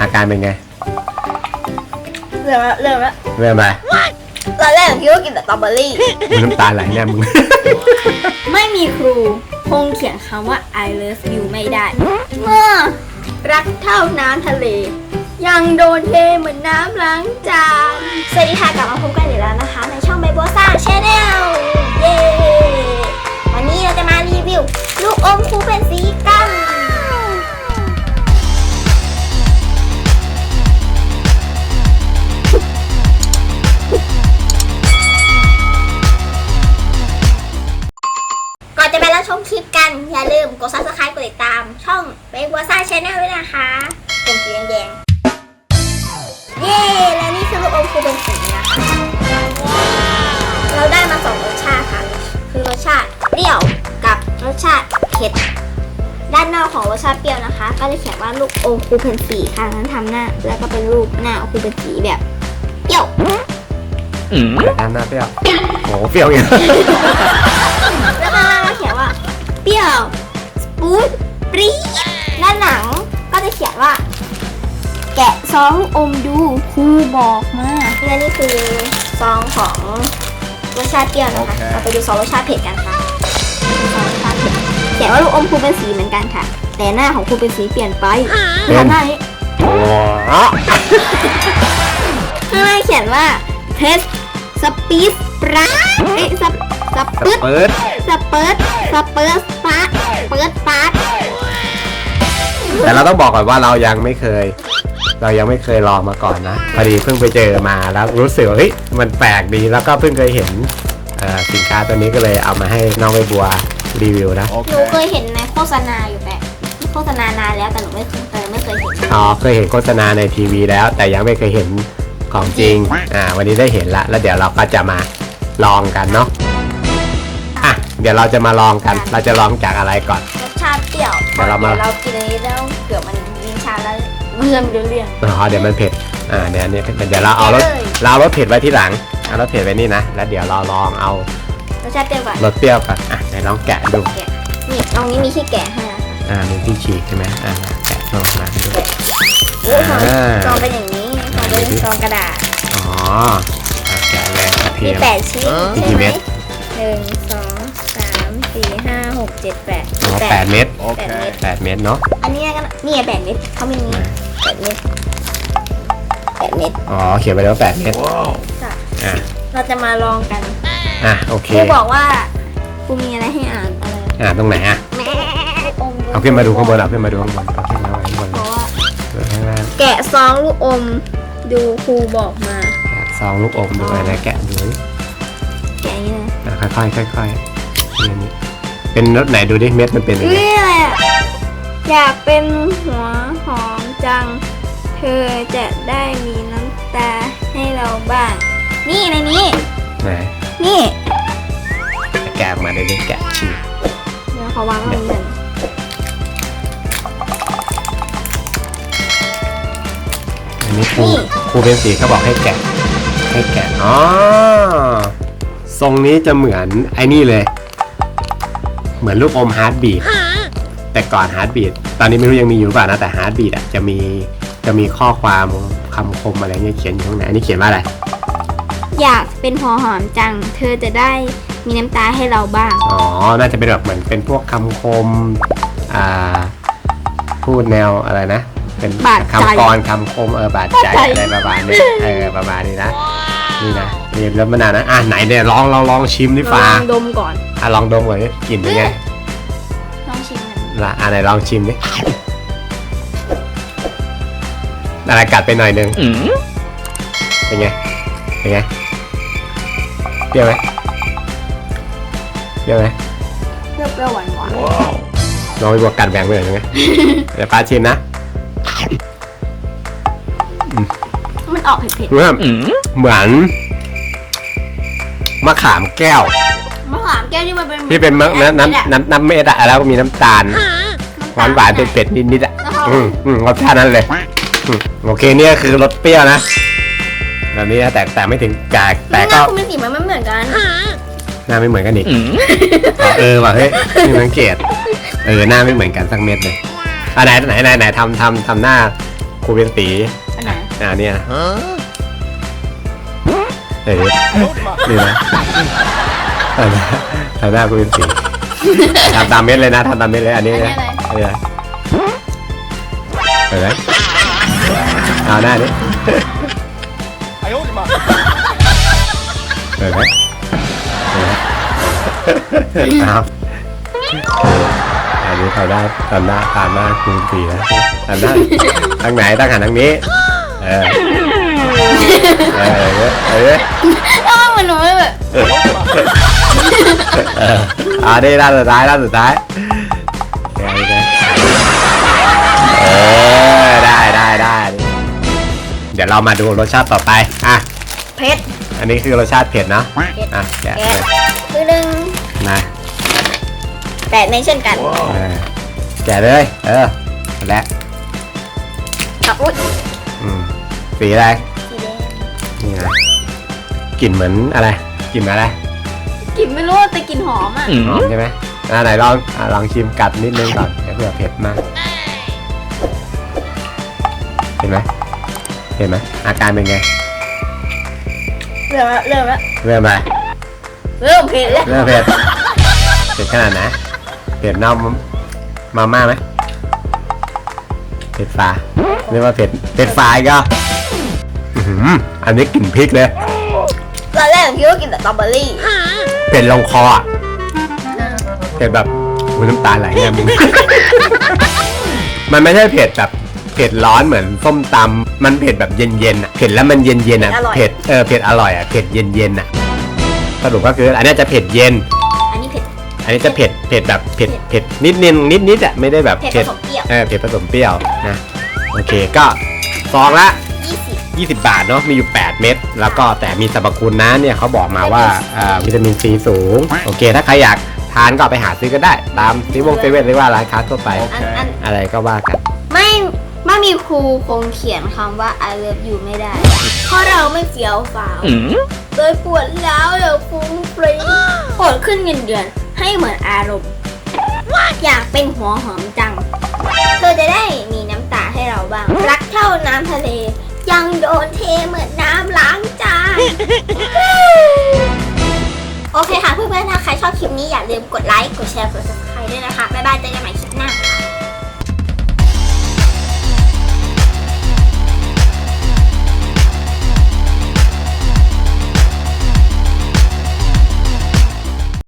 อาการเป็นไง เริ่มแล้วเริ่มแล้วเริ่มอะไรตอนแรกคิดว่ากินแต่สตรอเบอรี่ มึงน้ำตาไหลเนี่ยมึง ไม่มีครูคงเขียนคำว่า I love you ไม่ได้ เมื่อ รักเท่าน้ำทะเล ยังโดนเทเหมือนน้ำล้างจาน สวัสดีค่ะกลับมาพบกันอีกแล้วนะคะ ในช่องใบบัวซ่าชาแนลเย้ วันนี้เราจะมารีวิว ลูกอมคูเป็นสีกันก่ มกด subscribe กดติดตาม ช่องเบกวาซ่าชาแนลด้วยนะคะเป็นสีแดงๆเย้และนี่คือลูกอมคูเป็นสีนะคะเราได้มาสองรสชาติค่ะ คือรสชาติเปรี้ยวกับรสชาติเผ็ดด้านนอกของรสชาติเปรี้ยวนะคะ ก็จะเขียนว่าลูกอมคูเป็นสีค่ะนั้นทำหน้า แล้วก็เป็นรูปหน้าคูเป็นสีแบบเปรี้ยวน้ำหน้าเปรี้ยวโอ้โหเปรี้ยวอย่างแล้วข้างล่างก็เขียนว่าเปรี้ยวส ปูดปรี๊ดด้าหลังก็จะเขียนว่า แกะซองอมดูครูบอกมาและนี่คือซองของรสชาติเปรี้ยวนะคะ เราไปดูซองรสชาติเผ็ดกันค่ะซองรสชาติเผ็ดเขียนว่าลูกอมครูเป็นสีเหมือนกันค่ะ แต่หน้าของครูเป็นสีเปลี่ยนไปทำหน้านี้ข้างล่าเขียนว่าเทสสปีด ปราเอ้ยสปสปืดเปิดสเปิร์ตสเปิร์ตปาร์ตเปิร์ตปาร์ตแต่เราต้องบอกก่อนว่าเรายังไม่เคย เรายังไม่เคยลองมาก่อนนะ พอดีเพิ่งไปเจอมาแล้วรู้สึกว่าเฮ้ยมันแปลกดีแล้วก็เพิ่งเคยเห็นเอ่อสินค้าตัวนี้ก็เลยเอามาให้น้องใบบัวรีวิวนะ หนูเคยเห็นในโฆษณาอยู่แต่โฆษณานานแล้วแต่หนูไม่เคยแต่ไม่เคยเห็นอ๋อเคยเห็นโฆษณาในทีวีแล้ว แต่ยังไม่เคยเห็นของจริง อ่า วันนี้ได้เห็นละ แล้วเดี๋ยวเราก็จะมา ลองกันเนาะอะเดี๋ยวเราจะมาลองกัน เราจะลองจากอะไรก่อน รสชาติเปรี้ยวเดี๋ยวเรามา เรากินอันนี้แล้วเกือบมันลิ้นชาแล้วเบื่อมเรื่องอ๋อเดี๋ยวมันเผ็ดอ่าเดี๋ยวอันนี้เดี๋ยวเราเอารสได้เลย เราเอารสเผ็ดไว้ที่หลังเอารสเผ็ดไว้นี่นะแล้วเดี๋ยวเราลองเอารสชาติเปรี้ยวก่อนรสเปรี้ยวก่อนอะไหนลองแกะดูแกะนี่ตรงนี้มีที่แกะให้นะคะอ่ามีที่ฉีกใช่ไหมอ่าแกะลองมาดู โอ้ซองอ่า ซองเป็นอย่างนี้ซองเป็นซองกระดาษอ๋ออะแกะเลยกระเที มียมแปดชิ้นมีใช่กี่ไหเม็มดหนึ่งสองสามสี่ห้าหกเจ็ดแปดอ๋อแปดเม็ดแปดเม็ดแปดเม็ดเนาะ อันนี้ก็นี่ไงแปดเม็ดเขามีนี้แปดเม็ดแปดเม็ดอ๋อเขียนไปแล้วาแปดเม็ด จ้ะอะ เราจะมาลองกันอะโอเคครูบอกว่าครูมีอะไรให้อ่านอะไรอะตรงไหนอะ แม่อมเอาขึ้นมาดูข้างบนเอาขึ้นมาดูข้างบนเอาขึ้นมาไว้ข้างบนเพราะว่าเปิดข้างล่างแกะซองลูกอมดูครูบอกมา แกะซองลูกอมดูอะไรนะแกะ ค่อยๆค่อยๆนี่นี่เป็นรสไหนดูดิเม็ดมันเป็นยังไงนี่อะไรอะอยากเป็นหัวหอมจัง เธอจะได้มีน้ำตาให้เราบ้าง นี่ในนี้ ไหนนี่แกะออกมาดูดิแกะฉีกเดี๋ยวขอวางไว้เหมือนอันนี้ครูครูเป็นสีเขาบอกให้แกะให้แกะอ๋อ ทรงนี้จะเหมือนไอ้นี่เลย เหมือนลูกอมฮาร์ดบีดแต่ก่อนฮาร์ดบีดตอนนี้ไม่รู้ยังมีอยู่หรือเปล่านะแต่ฮาร์ดบีดอะจะมีจะมีข้อความคำคมอะไรเงี้ยเขียนอยู่ข้างในอันนี้เขียนว่าอะไร อยากเป็นหัวหอมจัง เธอจะได้มีน้ำตาให้เราบ้าง อ๋อ น่าจะเป็นแบบเหมือนเป็นพวกคำคม อ่า พูดแนวอะไรนะ เป็นบาดใจ คำกรคำคมเออบาดใจบาดใจอะไรประมาณนี้ เออประมาณนี้นะ นี่นะ นี่เริ่มมานานนะอะไหนเนี่ยลองลองลองชิมดิเราฟ้าลองดมก่อนอะลองดมก่อนดิกลิ่นเป็นไงลองชิมกันละอะไหนลองชิมดิอะไรกัดไปหน่อยนึงเป็นไงเป็นไงเปรี้ยวไหมเปรี้ยวไหมเปรี้ยวๆหวานหวานลองไปบวกกัดแบ่งไปหน่อยนึงไงเดี๋ยวป้าชิมนะๆมันออกเผ็ดรู้ว่าเหมือน มะขามแก้วๆมะขามแก้วที่มันเป็นที่เป็นมะน้ำน้ำน้ำน้ำเม็ดอะแล้วก็มีน้ำตาลหวานหวานๆเป็เผ็ดๆนิดๆอะแล้วเขาอืมอืมรสชาตินั้นเลยอืมโอเคเนี่ยคือรสเปรี้ยวนะแบบนี้นะแต่แต่ไม่ถึงกากแต่หก็น้าคุณเป็นสีมันไม่เหมือนกันหน้าไม่เหมือนกันอีก อ๋อเออว่ะเฮ้ยนี่สังเกตเออหน้าไม่เหมือนกันสักเม็ดเลยอะไหนไหนไหนไหนทำทำทำหน้ารูเป็นสีอันไหนอ่าเนี่ย เอ๊ะดีนะทำหน้ากูเป็นสีทำตามเม็ดเลยนะทำตามเม็ดเลยอันนี้นะอันนี้นะเห็ไหมเอาหน้านี้เห็นไหมครับอันนี้เขาได้ตอนหน้าตามหน้าคูณสีนะตอนหน้าทางไหนตั้งหันทางนี้ เออ เออเออเออมันหนูไม่แบบเอออ่านี่ด้านสุดท้ายด้านสุดท้ายเดี๋ยวเดี๋ยวเออได้ได้ได้เดี๋ยวเรามาดูรสชาติต่อไปอะเผ็ดอันนี้คือรสชาติเผ็ดเนาะอะแกะแกะเลยคือหนึ่งมาแปดเม็ดเช่นกันเออแกะเลย เออและอะอุ้ยอืมสีอะไร สีแดงนี่ไงกลิ่นเหมือนอะไรกลิ่นเหมือนอะไรกลิ่นไม่รู้แต่กลิ่นหอมอะหอมใช่ไหมอ่าไหนลองอ่าลองชิมกัดนิดนึงก่อนเดี๋ยวเผื่อเผ็ดมากเห็นไหมเห็นไหมอาการเป็นไงเริ่มแล้วเริ่มแล้วเริ่มอะไรเริ่มเผ็ดแล้วเริ่มเผ็ดเผ็ดขนาดไหนเผ็ดเน่ามาม่าไหมเผ็ดฟ้าเรียกว่าเผ็ดเผ็ดฟ้าอีก็ อื้อหืออันนี้กลิ่นพริกเลยตอนแรกผมคิดว่ากินแต่สตรอเบอรี่เผ็ดลงคออะเผ็ดแบบอุ๊ยน้ำตาไหลเนี่ยมึง มันไม่ใช่เผ็ดแบบเผ็ดร้อนเหมือนส้มตำมันเผ็ดแบบเย็นๆอะเผ็ดแล้วมันเย็นๆอะเผ็ดเออเผ็ดอร่อยอะเผ็ดเย็นๆอะสรุปก็คืออันนี้จะเผ็ดเย็น อันนี้เผ็ด อันนี้จะเผ็ดเผ็ดแบบเผ็ดเผ็ดนิดนิดนิดนิดๆอะไม่ได้แบบเผ็ดผเผ็ดสมเปรี้ยว เออเผ็ดผสมเปรี้ยวนะโอเคก็ซองละยี่สิบ 20 บาทเนาะมีอยู่ 8 เม็ดแล้วก็แต่มีสรรพคุณนะเนี่ยเขาบอกมาว่าอ่าวิตามินซีสูง โอเค ถ้าใครอยากทานก็เอาไปหาซื้อก็ได้ ตามซีวงเซเว่นหรือว่าร้านค้าทั่วไป อันอันอะไรก็ว่ากัน ไม่ไม่มีครูคงเขียนคำว่า I love you ไม่ได้ เพราะเราไม่เฟี้ยวฟ้าวเลยปวดแล้วเดี๋ยวฟุ้งฟรีปวดขึ้นเงินเดือนให้เหมือนอารมณ์อยากเป็นหัวหอมจัง เธอจะได้มีน้ำตาให้เราบ้าง รักเท่าน้ำทะเล ยังโดนเทเหมือนน้ำล้างจาน โอเคค่ะเพื่อนๆถ้าใครชอบคลิปนี้อย่าลืมกดไลค์ กดแชร์ กด subscribe ด้วยนะคะ บ๊ายบายเจอกันใหม่คลิปหน้า